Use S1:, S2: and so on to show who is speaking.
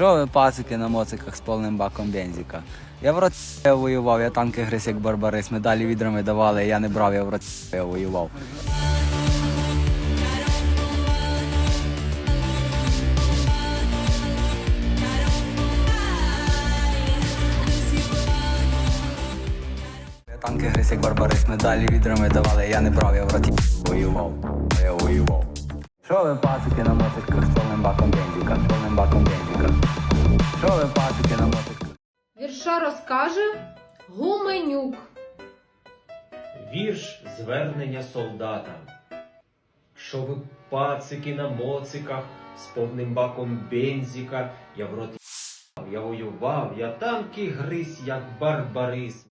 S1: Що ви пацики на моциках з повним баком бензика? Я в році воював, я танки гриз як барбарис, медалі відрами давали, я не брав, я в році воював. Танки гриз як барбарис, медалі відрами давали, я не брав, я в роті воював. Я воював. Що ви пацики на моциках з повним баком бензика, баком? Що ви бачите на моциках?
S2: Вірша розкаже Гуменюк.
S3: Вірш звернення солдатам. Що ви пацики на моциках з повним баком бензика, я в роті я воював, я танки гриз, як барбарис.